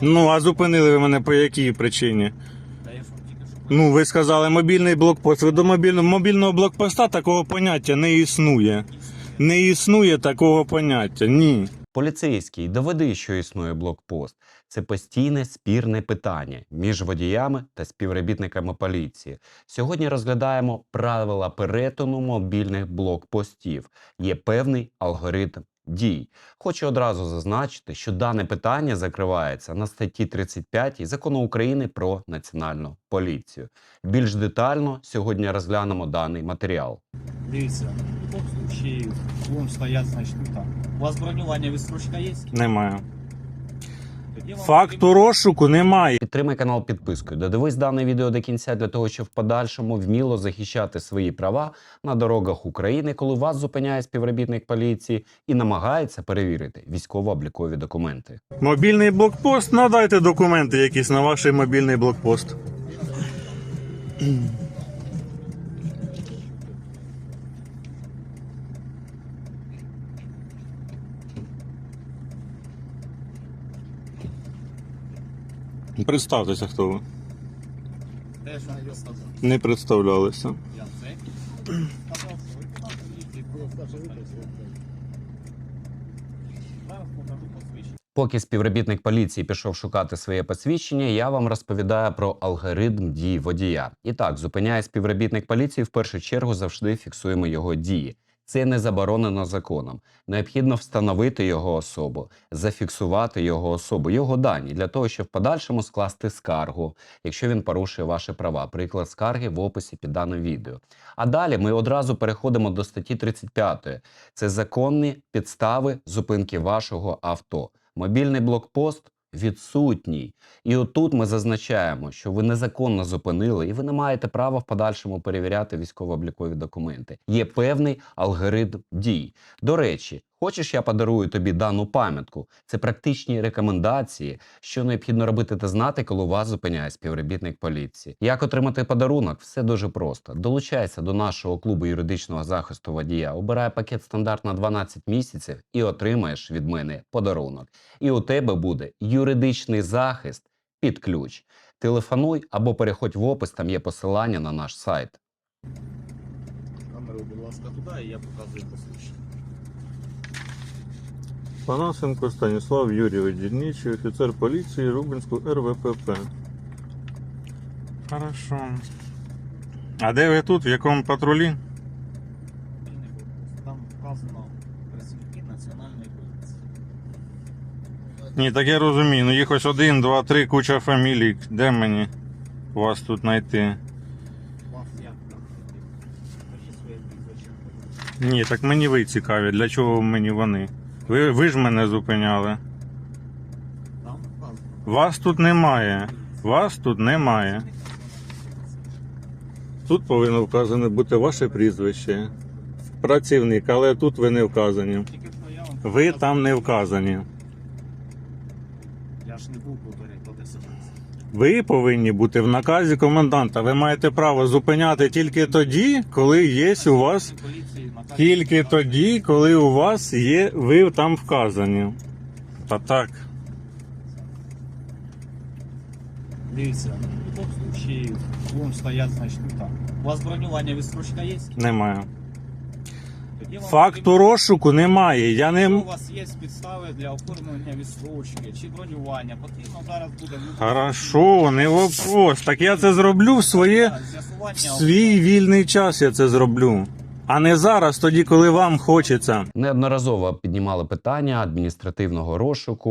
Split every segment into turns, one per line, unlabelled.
Ну, а зупинили ви мене по якій причині?
Та я що тільки що
Ну, ви сказали мобільний блокпост. Ви до мобільного, мобільного блокпоста такого поняття не існує. Не існує такого поняття. Ні.
Поліцейський, доведи, що існує блокпост. Це постійне спірне питання між водіями та співробітниками поліції. Сьогодні розглядаємо правила перетину мобільних блокпостів. Є певний алгоритм дій. Хочу одразу зазначити, що дане питання закривається на статті 35 закону України про національну поліцію. Більш детально сьогодні розглянемо даний матеріал.
Дивіться, в будь-якому будемо стояти, значить, там. У вас бронювання відстрочка є?
Немає.
Тоді вам
Факту розшуку немає.
Підтримай канал підпискою. Додивись дане відео до кінця для того, щоб в подальшому вміло захищати свої права на дорогах України, коли вас зупиняє співробітник поліції і намагається перевірити військово-облікові документи.
Мобільний блокпост, надайте документи якісь на ваш мобільний блокпост. Представтеся, хто ви. Не представлялися.
Поки співробітник поліції пішов шукати своє посвідчення, я вам розповідаю про алгоритм дій водія. І так, зупиняє співробітник поліції, в першу чергу завжди фіксуємо його дії. Це не заборонено законом. Необхідно встановити його особу, зафіксувати його особу, його дані для того, щоб в подальшому скласти скаргу, якщо він порушує ваші права. Приклад скарги в описі під даним відео. А далі ми одразу переходимо до статті 35. Це законні підстави зупинки вашого авто. Мобільний блокпост відсутній. І отут ми зазначаємо, що ви незаконно зупинили, і ви не маєте права в подальшому перевіряти військово-облікові документи. Є певний алгоритм дій. До речі, хочеш, я подарую тобі дану пам'ятку. Це практичні рекомендації, що необхідно робити та знати, коли вас зупиняє співробітник поліції. Як отримати подарунок? Все дуже просто. Долучайся до нашого клубу юридичного захисту водія, обирай пакет стандарт на 12 місяців і отримаєш від мене подарунок. І у тебе буде юридичний захист під ключ. Телефонуй або переходь в опис, там є посилання на наш сайт.
Камеру, будь ласка, туди, і я показую посвідчення.
Панасенко Станіслав Юрійович, дільничий офіцер поліції Рубинського РВПП. Хорошо. А де ви тут? В якому патрулі?
Там вказано працівники національної поліції.
Ні, так я розумію. Ну їх ось один, два, три, куча фамілій. Де мені вас тут знайти?
Вас як там? Скажіть своє прізвище.
Ні, так мені ви цікаві. Для чого мені вони? Ви, ви ж мене зупиняли.
Там.
Вас тут немає. Вас тут немає. Тут повинно вказане бути ваше прізвище. Працівник, але тут ви не вказані. Ви там не вказані.
Я ж не був повторяти
Ви повинні бути в наказі коменданта. Ви маєте право зупиняти тільки тоді, коли є у вас. Тільки тоді, коли у вас є, ви там вказані. Та так.
Дивіться, в будь-якому случаї будемо стояти, значить, там. У вас бронювання відстрочка є?
Немає.
Тоді вам
Факту
потрібно-
розшуку немає. Я
Якщо
не.
у вас є підстави для оформлення відстрочки чи бронювання, потрібно зараз буде внутрішньо-
Хорошо, не вопрос. Так я це зроблю в своє в свій вільний час. Я це зроблю. А не зараз, тоді, коли вам хочеться.
Неодноразово піднімали питання адміністративного розшуку.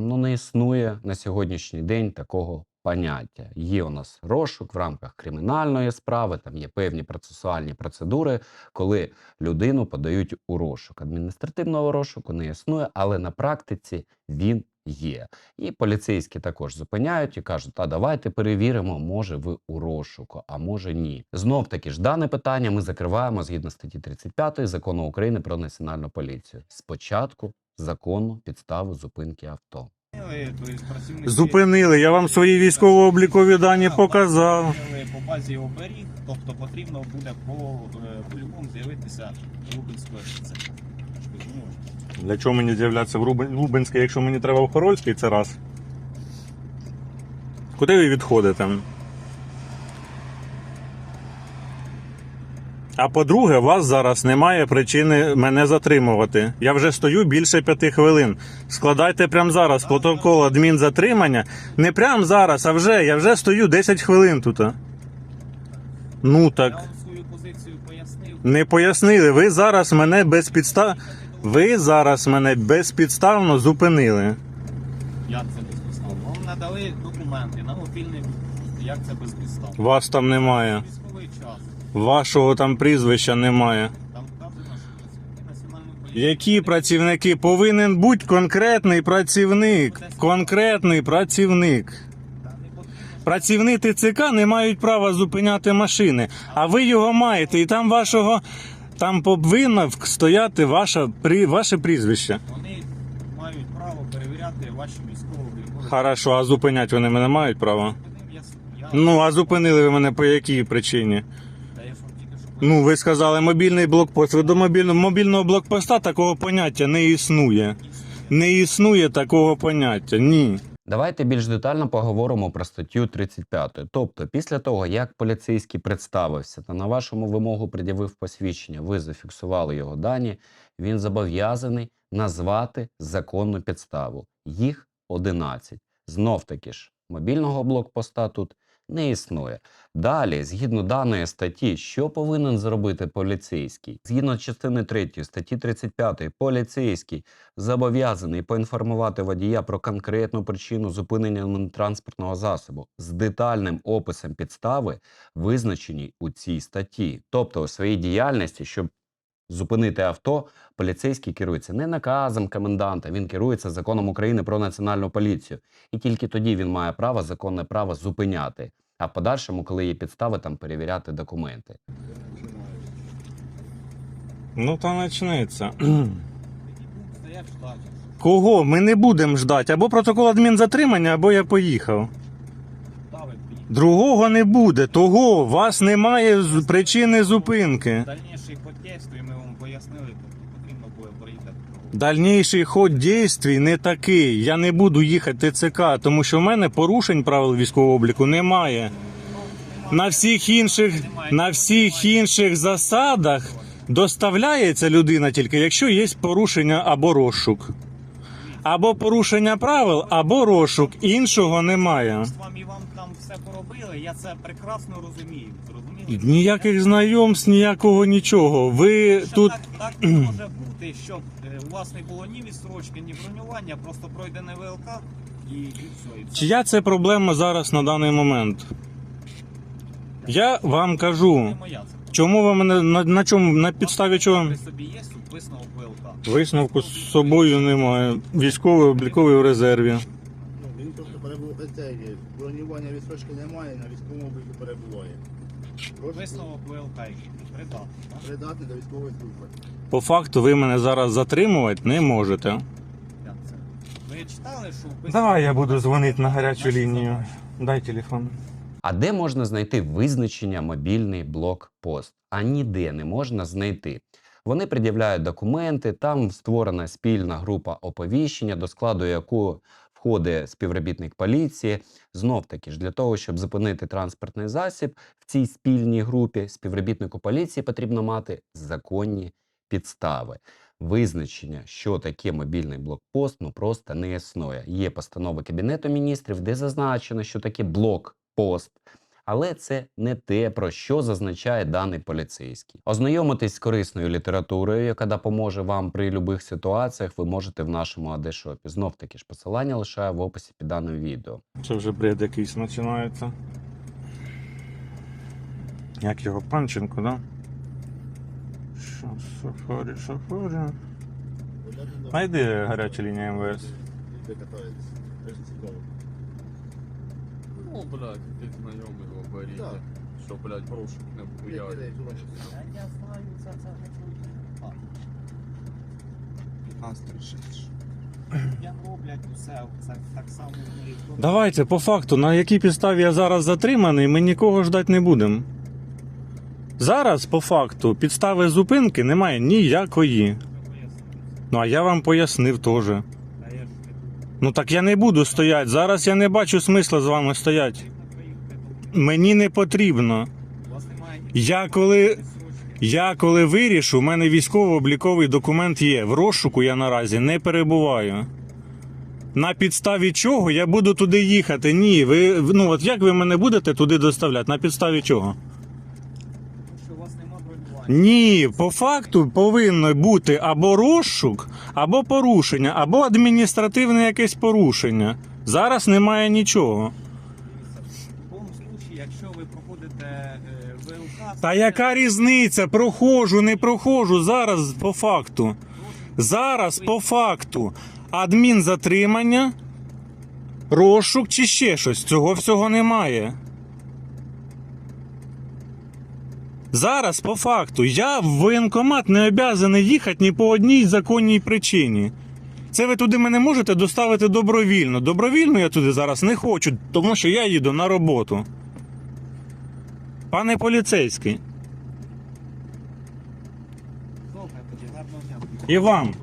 Ну не існує на сьогоднішній день такого поняття. Є у нас розшук в рамках кримінальної справи, там є певні процесуальні процедури, коли людину подають у розшук. Адміністративного розшуку не існує, але на практиці він є. І поліцейські також зупиняють і кажуть: а давайте перевіримо, може ви у розшуку, а може ні. Знов таки ж дане питання ми закриваємо згідно статті 35 закону України про національну поліцію. Спочатку законну підставу зупинки авто.
Зупинили. Я вам свої військово-облікові дані показав.
по базі оберіг, тобто потрібно буде по е, по-любому з'явитися Лубенської РЦ.
Для чого мені з'являтися в Лубенське, якщо мені треба в Хорольський, це раз. Куди ви відходите? А по-друге, вас зараз немає причини мене затримувати. Я вже стою більше п'яти хвилин. Складайте прямо зараз протокол адмінзатримання. Не прямо зараз, а вже. Я вже стою 10 хвилин тут. Ну
Я вам свою позицію пояснив.
Не пояснили. Ви зараз мене безпідстав... Ви зараз мене безпідставно зупинили.
Як це безпідставно? Вам надали документи на мобільний. Як це безпідставно?
Вас там немає.
Військовий час.
Вашого там прізвища немає.
Там вказано, що працівники національної поліції.
Які працівники? Повинен бути конкретний працівник. Конкретний працівник.
Та не потрібно,
Працівники ТЦК не мають права зупиняти машини, а ви його маєте, і там вашого там повинно стояти ваша, при, ваше прізвище.
Вони мають право перевіряти ваші військово-облікові.
Хорошо, а зупиняти вони мене мають право. Ну, а зупинили ви мене по якій причині? Ну, ви сказали мобільний блокпост. Ви до мобільного, мобільного блокпоста такого поняття не існує. Не існує такого поняття. Ні.
Давайте більш детально поговоримо про статтю 35. Тобто, після того, як поліцейський представився та на вашому вимогу пред'явив посвідчення, ви зафіксували його дані, він зобов'язаний назвати законну підставу. Їх 11. Знов таки ж, мобільного блокпоста тут не існує. Далі, згідно даної статті, що повинен зробити поліцейський? Згідно частини 3 статті 35, поліцейський зобов'язаний поінформувати водія про конкретну причину зупинення транспортного засобу з детальним описом підстави, визначеній у цій статті. Тобто у своїй діяльності, щоб зупинити авто, поліцейський керується не наказом коменданта, він керується законом України про національну поліцію. І тільки тоді він має право, законне право зупиняти. А в подальшому, коли є підстави, там перевіряти документи.
Ну, та почнеться. Кого? Ми не будемо ждати. Або протокол адмінзатримання, або я поїхав. Другого не буде. Того вас немає з- причини зупинки.
Дальніший ход дійствий ми вам пояснили, тобто потрібно буде проїхати.
Дальніший ход дійствій не такий. Я не буду їхати ТЦК, тому що в мене порушень правил військового обліку немає. На всіх інших, на всіх інших засадах доставляється людина тільки, якщо є порушення або розшук. Або порушення правил, або розшук. Іншого немає.
Вами вам там все поробили, я це прекрасно розумію. Зрозуміли?
Ніяких знайомств, ніякого нічого. Ви
Що
тут.
так, так не може бути, щоб е, у вас не було ні відстрочки, ні бронювання, просто пройдене ВЛК і, і все. І все.
Чия це проблема зараз на даний момент? Я вам
Не
кажу,
моя це.
Чому ви мене на, на чому на підставі чого
При собі є тут висновок ВЛК.
висновку з собою немає. Військовий обліковий в резерві.
Ну, він просто перебуває це є. Бронювання відстрочки немає, на військовому обліку перебуває.
Висновок ВЛК який придатний. так?
передати до військової служби.
По факту ви мене зараз затримувати не можете.
Як це? Ви читали, що вписано-
Давай я буду дзвонити на гарячу лінію. Дай телефон.
А де можна знайти визначення мобільний блокпост? А ніде не можна знайти. Вони пред'являють документи, там створена спільна група оповіщення, до складу якої входить співробітник поліції. Знов таки ж для того, щоб зупинити транспортний засіб в цій спільній групі, співробітнику поліції потрібно мати законні підстави. Визначення, що таке мобільний блокпост, ну просто не існує. Є постанова Кабінету міністрів, де зазначено, що таке блокпост. Але це не те, про що зазначає даний поліцейський. Ознайомитись з корисною літературою, яка допоможе вам при будь-яких ситуаціях, ви можете в нашому адешопі. Знов таки ж посилання лишаю в описі під даним відео.
Це вже бред якийсь починається. Як його Панченко, да? Що, Сафарі, Сафарі. Найди гаряча лінія МВС.
Ви катаєтесь. Це ж цікаво.
Ну, блядь, ти знайомий в аварії,
Так.
що, блядь, буяє.
кидаєте
Я не не А.
15.36.
Я роблять усе, це так само.
Давайте по факту, на якій підставі я зараз затриманий, ми нікого ждати не будемо. Зараз, по факту, підстави зупинки немає ніякої. Ну а я вам пояснив теж.
Та я ж не буду.
Ну так я не буду стояти. Зараз я не бачу смисла з вами стояти. Мені не потрібно. Я коли. Я коли вирішу, у мене військово-обліковий документ є. В розшуку я наразі не перебуваю. На підставі чого я буду туди їхати? Ні, ви ну от як ви мене будете туди доставляти? На підставі чого?
Тому що у вас немає бронювання.
Ні, по факту повинно бути або розшук, або порушення, або адміністративне якесь порушення. Зараз немає нічого.
В будь-якому случаї, якщо ви проходите е, ВЛК...
Та яка різниця? Проходжу, не проходжу. Зараз по факту. Зараз по факту. Адмінзатримання, розшук чи ще щось. Цього всього немає. Зараз по факту. Я в воєнкомат не обязаний їхати ні по одній законній причині. Це ви туди мене можете доставити добровільно. Добровільно я туди зараз не хочу, тому що я їду на роботу. Пане поліцейський, і вам.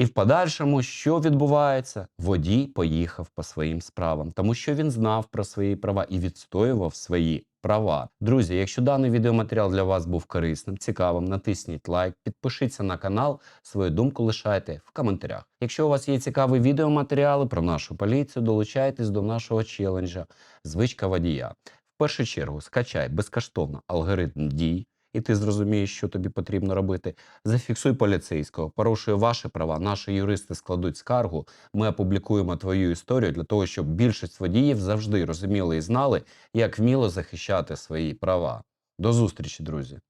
І в подальшому, що відбувається? Водій поїхав по своїм справам, тому що він знав про свої права і відстоював свої права. Друзі, якщо даний відеоматеріал для вас був корисним, цікавим, натисніть лайк, підпишіться на канал, свою думку лишайте в коментарях. Якщо у вас є цікаві відеоматеріали про нашу поліцію, долучайтесь до нашого челенджа Звичка водія. В першу чергу скачай безкоштовно алгоритм дій, і ти зрозумієш, що тобі потрібно робити. Зафіксуй поліцейського, порушує ваші права. Наші юристи складуть скаргу. Ми опублікуємо твою історію для того, щоб більшість водіїв завжди розуміли і знали, як вміло захищати свої права. До зустрічі, друзі!